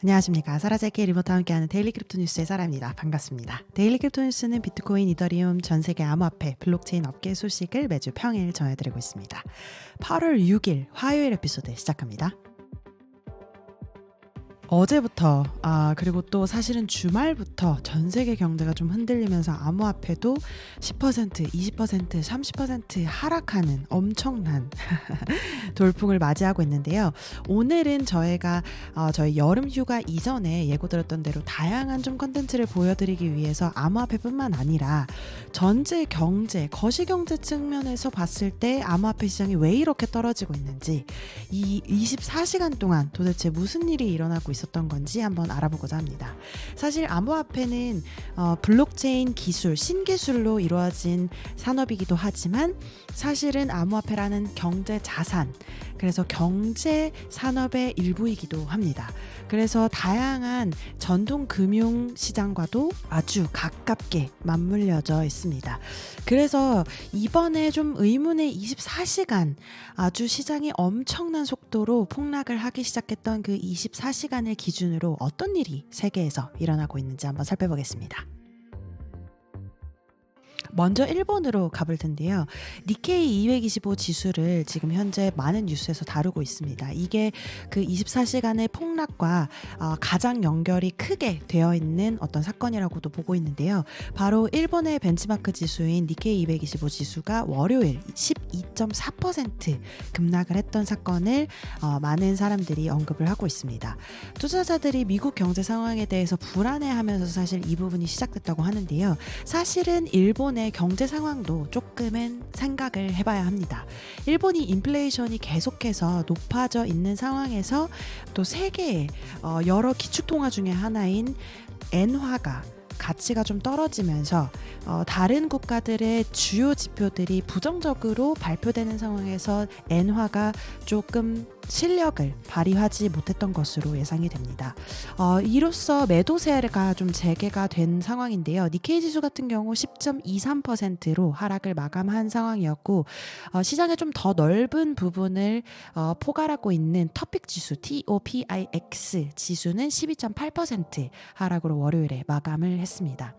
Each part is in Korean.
안녕하십니까. 사라제키 리모트 함께하는 데일리 크립토 뉴스의 사라입니다. 반갑습니다. 데일리 크립토 뉴스는 비트코인, 이더리움, 전 세계 암호화폐, 블록체인 업계 소식을 매주 평일 전해드리고 있습니다. 8월 6일 화요일 에피소드 시작합니다. 어제부터 아 그리고 또 사실은 주말부터 전 세계 경제가 좀 흔들리면서 암호화폐도 10%, 20%, 30% 하락하는 엄청난 돌풍을 맞이하고 있는데요. 오늘은 저희가 어, 저희 여름 휴가 이전에 예고드렸던 대로 다양한 좀 컨텐츠를 보여드리기 위해서 암호화폐뿐만 아니라 전체 경제, 거시 경제 측면에서 봤을 때 암호화폐 시장이 왜 이렇게 떨어지고 있는지 이 24시간 동안 도대체 무슨 일이 일어나고 있 었던 건지 한번 알아보고자 합니다. 사실 암호화폐는 어, 블록체인 기술, 신기술로 이루어진 산업이기도 하지만 사실은 암호화폐라는 경제 자산, 그래서 경제 산업의 일부이기도 합니다. 그래서 다양한 전통 금융 시장과도 아주 가깝게 맞물려져 있습니다. 그래서 이번에 좀 의문의 24시간 아주 시장이 엄청난 속도로 폭락을 하기 시작했던 그 24시간 을 기준으로 어떤 일이 세계에서 일어나고 있는지 한번 살펴보겠습니다. 먼저 일본으로 가볼 텐데요. 니케이 225 지수를 지금 현재 많은 뉴스에서 다루고 있습니다. 이게 그 24시간의 폭락과 어, 가장 연결이 크게 되어 있는 어떤 사건이라고도 보고 있는데요. 바로 일본의 벤치마크 지수인 니케이 225 지수가 월요일 12.4% 급락을 했던 사건을 어, 많은 사람들이 언급을 하고 있습니다. 투자자들이 미국 경제 상황에 대해서 불안해하면서 사실 이 부분이 시작됐다고 하는데요. 사실은 일본 의 경제 상황도 조금은 생각을 해봐야 합니다. 일본이 인플레이션이 계속해서 높아져 있는 상황에서 또 세계의 어, 여러 기축통화 중에 하나인 엔화가 가치가 좀 떨어지면서 어, 다른 국가들의 주요 지표들이 부정적으로 발표되는 상황에서 엔화가 조금 실력을 발휘하지 못했던 것으로 예상이 됩니다. 어, 이로써 매도세가 좀 재개가 된 상황인데요. 니케이 지수 같은 경우 10.23%로 하락을 마감한 상황이었고 어, 시장의 좀 더 넓은 부분을 어, 포괄하고 있는 터픽 지수 TOPIX 지수는 12.8% 하락으로 월요일에 마감을 했습니다. 했습니다.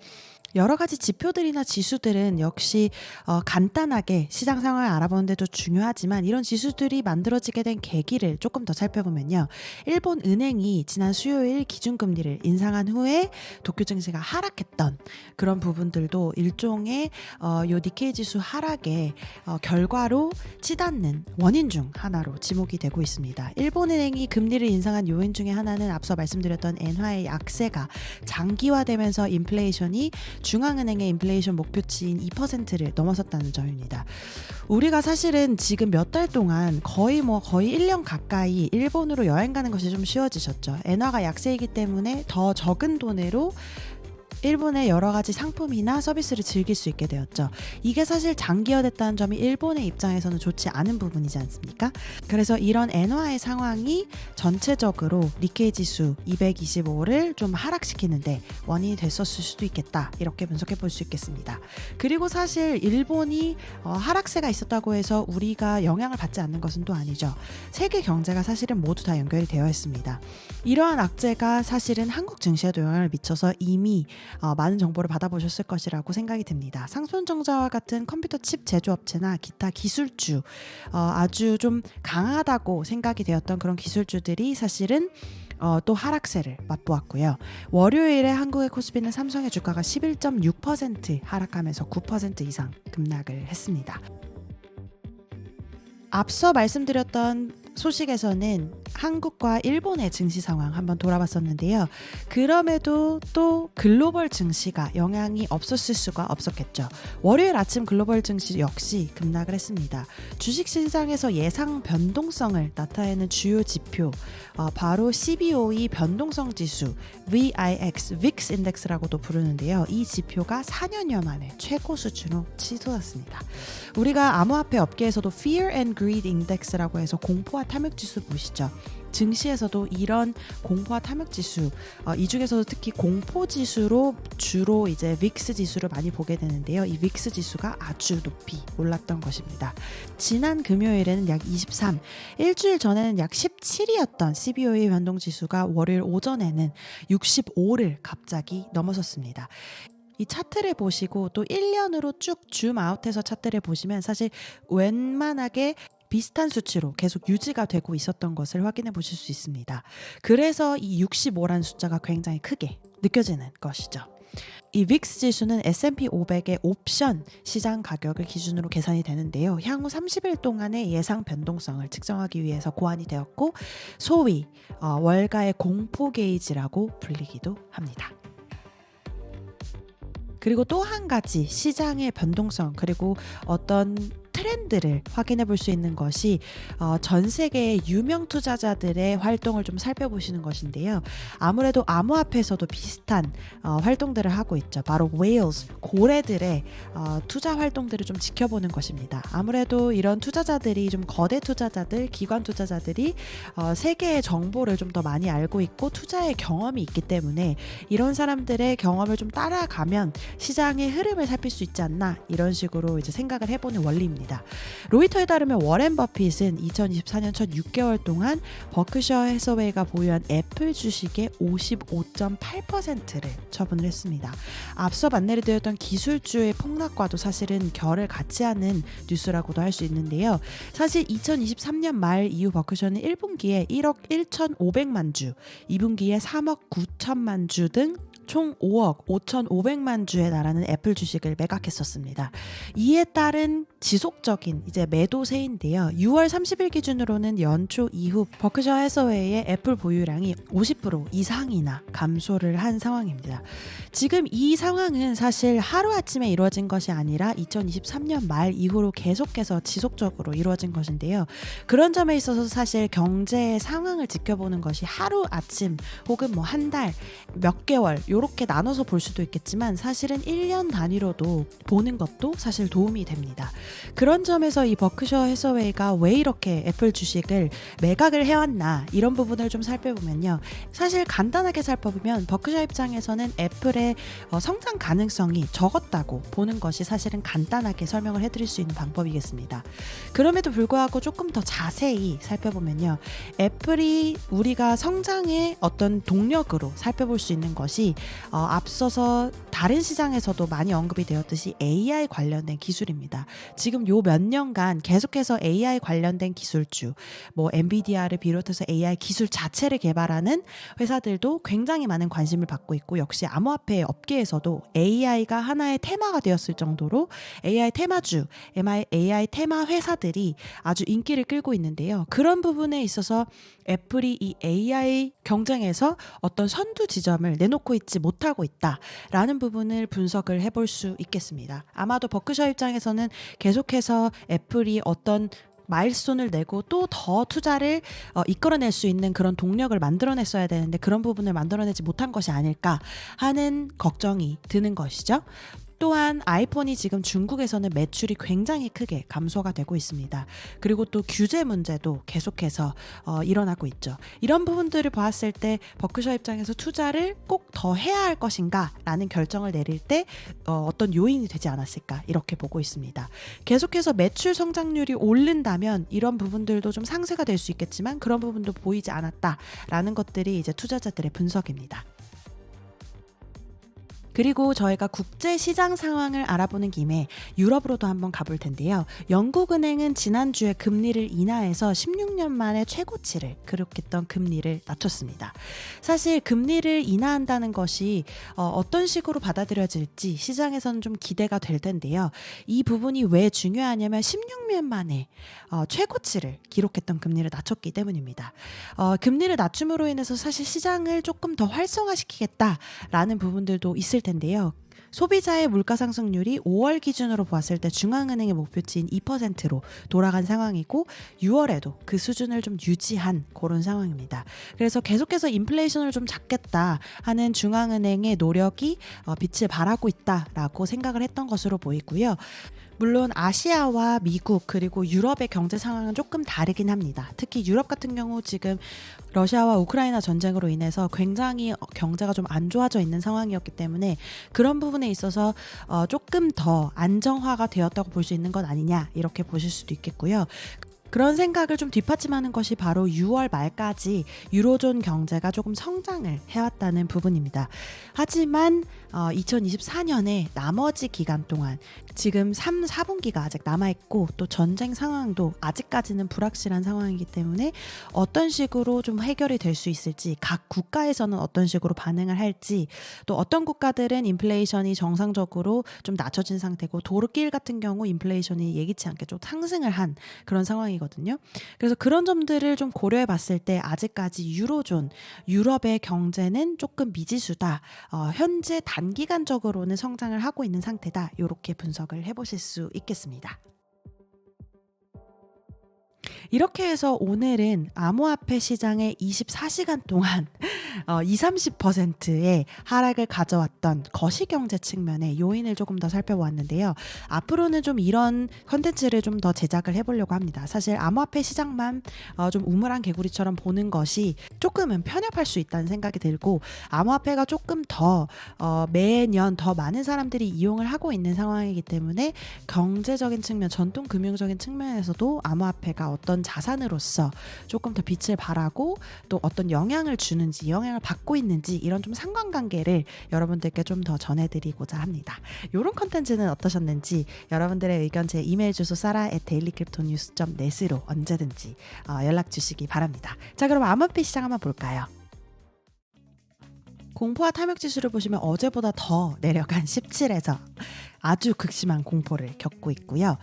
여러 가지 지표들이나 지수들은 역시 어, 간단하게 시장 상황을 알아보는 데도 중요하지만 이런 지수들이 만들어지게 된 계기를 조금 더 살펴보면요. 일본 은행이 지난 수요일 기준금리를 인상한 후에 도쿄 증시가 하락했던 그런 부분들도 일종의 어, 요 니케이 지수 하락의 어, 결과로 치닫는 원인 중 하나로 지목이 되고 있습니다. 일본 은행이 금리를 인상한 요인 중에 하나는 앞서 말씀드렸던 엔화의 약세가 장기화되면서 인플레이션이 중앙은행의 인플레이션 목표치인 2%를 넘어섰다는 점입니다. 우리가 사실은 지금 몇 달 동안 거의 뭐 거의 1년 가까이 일본으로 여행 가는 것이 좀 쉬워지셨죠. 엔화가 약세이기 때문에 더 적은 돈으로 일본의 여러 가지 상품이나 서비스를 즐길 수 있게 되었죠. 이게 사실 장기화됐다는 점이 일본의 입장에서는 좋지 않은 부분이지 않습니까? 그래서 이런 엔화의 상황이 전체적으로 니케이 지수 225를 좀 하락시키는데 원인이 됐었을 수도 있겠다. 이렇게 분석해 볼 수 있겠습니다. 그리고 사실 일본이 어, 하락세가 있었다고 해서 우리가 영향을 받지 않는 것은 또 아니죠. 세계 경제가 사실은 모두 다 연결이 되어 있습니다. 이러한 악재가 사실은 한국 증시에도 영향을 미쳐서 이미 어, 많은 정보를 받아보셨을 것이라고 생각이 듭니다. 상손정자와 같은 컴퓨터 칩 제조업체나 기타 기술주 어, 아주 좀 강하다고 생각이 되었던 그런 기술주들이 사실은 어, 또 하락세를 맛보았고요. 월요일에 한국의 코스피는 삼성의 주가가 11.6% 하락하면서 9% 이상 급락을 했습니다. 앞서 말씀드렸던 소식에서는 한국과 일본의 증시 상황 한번 돌아봤었는데요. 그럼에도 또 글로벌 증시가 영향이 없었을 수가 없었겠죠. 월요일 아침 글로벌 증시 역시 급락을 했습니다. 주식 시장에서 예상 변동성을 나타내는 주요 지표, 어, 바로 CBOE 변동성 지수, VIX, VIX 인덱스라고도 부르는데요. 이 지표가 4년여 만에 최고 수준으로 치솟았습니다. 우리가 암호화폐 업계에서도 Fear and Greed Index라고 해서 공포와 탐욕 지수 보시죠. 증시에서도 이런 공포와 탐욕 지수 어, 이 중에서도 특히 공포 지수로 주로 이제 빅스 지수를 많이 보게 되는데요. 이 빅스 지수가 아주 높이 올랐던 것입니다. 지난 금요일에는 약 23, 일주일 전에는 약 17이었던 CBOE 변동 지수가 월요일 오전에는 65를 갑자기 넘어섰습니다. 이 차트를 보시고 또 1년으로 쭉 줌 아웃해서 차트를 보시면 사실 웬만하게 비슷한 수치로 계속 유지가 되고 있었던 것을 확인해 보실 수 있습니다. 그래서 이 65라는 숫자가 굉장히 크게 느껴지는 것이죠. 이 빅스 지수는 S&P 500의 옵션 시장 가격을 기준으로 계산이 되는데요. 향후 30일 동안의 예상 변동성을 측정하기 위해서 고안이 되었고 소위 어, 월가의 공포 게이지라고 불리기도 합니다. 그리고 또 한 가지 시장의 변동성 그리고 어떤 트렌드를 확인해 볼 수 있는 것이 어, 전 세계의 유명 투자자들의 활동을 좀 살펴보시는 것인데요. 아무래도 암호화폐에서도 비슷한 어, 활동들을 하고 있죠. 바로 whales, 고래들의 어, 투자 활동들을 좀 지켜보는 것입니다. 아무래도 이런 투자자들이 좀 거대 투자자들, 기관 투자자들이 어, 세계의 정보를 좀 더 많이 알고 있고 투자의 경험이 있기 때문에 이런 사람들의 경험을 좀 따라가면 시장의 흐름을 살필 수 있지 않나 이런 식으로 이제 생각을 해보는 원리입니다. 로이터에 따르면 워렌 버핏은 2024년 첫 6개월 동안 버크셔 해서웨이가 보유한 애플 주식의 55.8%를 처분을 했습니다. 앞서 만내려 드렸던 기술주의 폭락과도 사실은 결을 같이 하는 뉴스라고도 할 수 있는데요. 사실 2023년 말 이후 버크셔는 1분기에 1억 1,500만 주, 2분기에 3억 9천만 주 등 총 5억 5,500만 주에 달하는 애플 주식을 매각했었습니다. 이에 따른 지속적인 이제 매도세인데요. 6월 30일 기준으로는 연초 이후 버크셔 해서웨이의 애플 보유량이 50% 이상이나 감소를 한 상황입니다. 지금 이 상황은 사실 하루아침에 이루어진 것이 아니라 2023년 말 이후로 계속해서 지속적으로 이루어진 것인데요. 그런 점에 있어서 사실 경제의 상황을 지켜보는 것이 하루아침 혹은 뭐 한 달, 몇 개월 요 렇게 나눠서 볼 수도 있겠지만 사실은 1년 단위로도 보는 것도 사실 도움이 됩니다. 그런 점에서 이 버크셔 해서웨이가 왜 이렇게 애플 주식을 매각을 해왔나 이런 부분을 좀 살펴보면요. 사실 간단하게 살펴보면 버크셔 입장에서는 애플의 어, 성장 가능성이 적었다고 보는 것이 사실은 간단하게 설명을 해드릴 수 있는 방법이겠습니다. 그럼에도 불구하고 조금 더 자세히 살펴보면요. 애플이 우리가 성장의 어떤 동력으로 살펴볼 수 있는 것이 어, 앞서서 다른 시장에서도 많이 언급이 되었듯이 AI 관련된 기술입니다. 지금 요 몇 년간 계속해서 AI 관련된 기술주, 뭐 엔비디아를 비롯해서 AI 기술 자체를 개발하는 회사들도 굉장히 많은 관심을 받고 있고 역시 암호화폐 업계에서도 AI가 하나의 테마가 되었을 정도로 AI 테마주, AI 테마 회사들이 아주 인기를 끌고 있는데요. 그런 부분에 있어서 애플이 이 AI 경쟁에서 어떤 선두 지점을 내놓고 있지 못하고 있다라는 부분을 분석을 해볼 수 있겠습니다. 아마도 버크셔 입장에서는 계속해서 애플이 어떤 마일스톤을 내고 또 더 투자를 어, 이끌어낼 수 있는 그런 동력을 만들어냈어야 되는데 그런 부분을 만들어내지 못한 것이 아닐까 하는 걱정이 드는 것이죠. 또한 아이폰이 지금 중국에서는 매출이 굉장히 크게 감소가 되고 있습니다. 그리고 또 규제 문제도 계속해서 어, 일어나고 있죠. 이런 부분들을 보았을 때 버크셔 입장에서 투자를 꼭 더 해야 할 것인가라는 결정을 내릴 때 어, 어떤 요인이 되지 않았을까 이렇게 보고 있습니다. 계속해서 매출 성장률이 오른다면 이런 부분들도 좀 상쇄가 될 수 있겠지만 그런 부분도 보이지 않았다라는 것들이 이제 투자자들의 분석입니다. 그리고 저희가 국제 시장 상황을 알아보는 김에 유럽으로도 한번 가볼 텐데요. 영국은행은 지난주에 금리를 인하해서 16년 만에 최고치를 기록했던 금리를 낮췄습니다. 사실 금리를 인하한다는 것이 어, 떤 식으로 받아들여질지 시장에서는 좀 기대가 될 텐데요. 이 부분이 왜 중요하냐면 16년 만에 어, 최고치를 기록했던 금리를 낮췄기 때문입니다. 어, 금리를 낮춤으로 인해서 사실 시장을 조금 더 활성화시키겠다라는 부분들도 있을 텐데 요. 소비자의 물가 상승률이 5월 기준으로 보았을 때 중앙은행의 목표치인 2%로 돌아간 상황이고 6월에도 그 수준을 좀 유지한 그런 상황입니다. 그래서 계속해서 인플레이션을 좀 잡겠다 하는 중앙은행의 노력이 어, 빛을 발하고 있다라고 생각을 했던 것으로 보이고요. 물론 아시아와 미국 그리고 유럽의 경제 상황은 조금 다르긴 합니다. 특히 유럽 같은 경우 지금 러시아와 우크라이나 전쟁으로 인해서 굉장히 어, 경제가 좀 안 좋아져 있는 상황이었기 때문에 그런 부분에 있어서 어, 조금 더 안정화가 되었다고 볼 수 있는 것 아니냐 이렇게 보실 수도 있겠고요. 그런 생각을 좀 뒷받침하는 것이 바로 6월 말까지 유로존 경제가 조금 성장을 해왔다는 부분입니다. 하지만 어, 2024년에 나머지 기간 동안 지금 3, 4분기가 아직 남아있고 또 전쟁 상황도 아직까지는 불확실한 상황이기 때문에 어떤 식으로 좀 해결이 될 수 있을지 각 국가에서는 어떤 식으로 반응을 할지 또 어떤 국가들은 인플레이션이 정상적으로 좀 낮춰진 상태고 도르길 같은 경우 인플레이션이 예기치 않게 좀 상승을 한 그런 상황이거든요. 그래서 그런 점들을 좀 고려해 봤을 때 아직까지 유로존, 유럽의 경제는 조금 미지수다. 어, 현재 단기간적으로는 성장을 하고 있는 상태다. 이렇게 분석 을 해보실 수 있겠습니다. 이렇게 해서 오늘은 암호화폐 시장의 24시간 동안 어, 20, 30%의 하락을 가져왔던 거시경제 측면의 요인을 조금 더 살펴보았는데요. 앞으로는 좀 이런 컨텐츠를 좀 더 제작을 해보려고 합니다. 사실 암호화폐 시장만 어, 좀 우물한 개구리처럼 보는 것이 조금은 편협할 수 있다는 생각이 들고 암호화폐가 조금 더 어, 매년 더 많은 사람들이 이용을 하고 있는 상황이기 때문에 경제적인 측면, 전통 금융적인 측면에서도 암호화폐가 어떤 자산으로서 조금 더 빛을 발하고 또 어떤 영향을 주는지 영향을 받고 있는지 이런 좀 상관관계를 여러분들께 좀 더 전해드리고자 합니다. 이런 컨텐츠는 어떠셨는지 여러분들의 의견 제 이메일 주소 사라 데일리크립토뉴스.net으로 언제든지 어, 연락 주시기 바랍니다. 자 그럼 암호화폐 시장 한번 볼까요? 공포와 탐욕 지수를 보시면 어제보다 더 내려간 17에서 아주 극심한 공포를 겪고 있고요.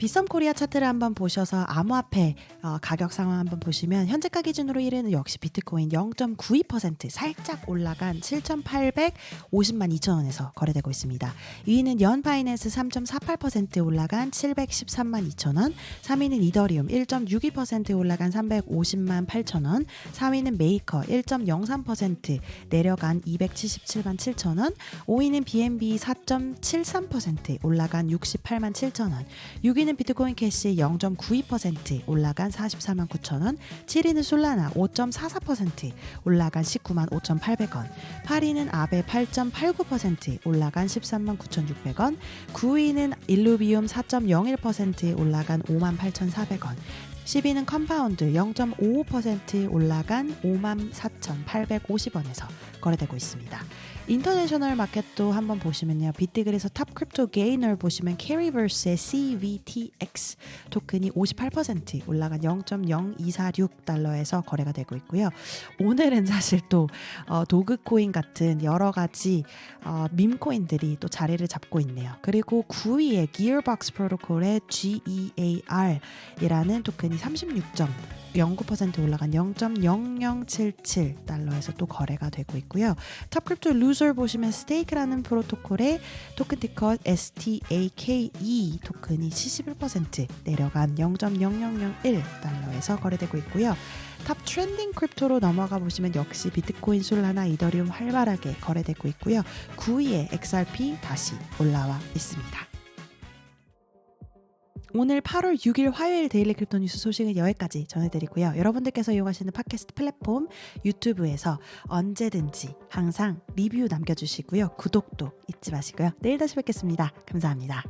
비썸 코리아 차트를 한번 보셔서 암호화폐 어, 가격 상황 한번 보시면 현재가 기준으로 1위는 역시 비트코인 0.92% 살짝 올라간 7,850만 2천 원에서 거래되고 있습니다. 2위는 연 파이낸스 3.48% 올라간 713만 2천 원, 3위는 이더리움 1.62% 올라간 350만 8천 원, 4위는 메이커 1.03% 내려간 277만 7천 원, 5위는 BNB 4.73% 올라간 68만 7천 원, 6위는 6위는 비트코인 캐시 0.92% 올라간 44만 9천 원, 7위는 솔라나 5.44% 올라간 19만 5,800원, 8위는 아베 8.89% 올라간 13만 9,600원, 9위는 일루비움 4.01% 올라간 5만 8,400원, 10위는 컴파운드 0.55% 올라간 54,850원에서 거래되고 있습니다. 인터내셔널 마켓도 한번 보시면요. 비트그에서 탑 크립토 게이너를 보시면 캐리버스의 CVTX 토큰이 58% 올라간 0.0246달러에서 거래가 되고 있고요. 오늘은 사실 또 어, 도그코인 같은 여러 가지 어, 밈코인들이 또 자리를 잡고 있네요. 그리고 9위에 기어박스 프로토콜의 GEAR이라는 토큰이 36점 0.09% 올라간 0.0077 달러에서 또 거래가 되고 있고요. 탑크립토 루저 보시면 스테이크라는 프로토콜의 토큰 티커 STAKE 토큰이 71% 내려간 0.0001 달러에서 거래되고 있고요. 탑 트렌딩 크립토로 넘어가 보시면 역시 비트코인, 솔라나, 이더리움 활발하게 거래되고 있고요. 9위에 XRP 다시 올라와 있습니다. 오늘 8월 6일 화요일 데일리 크립토 뉴스 소식은 여기까지 전해드리고요. 여러분들께서 이용하시는 팟캐스트 플랫폼 유튜브에서 언제든지 항상 리뷰 남겨주시고요. 구독도 잊지 마시고요. 내일 다시 뵙겠습니다. 감사합니다.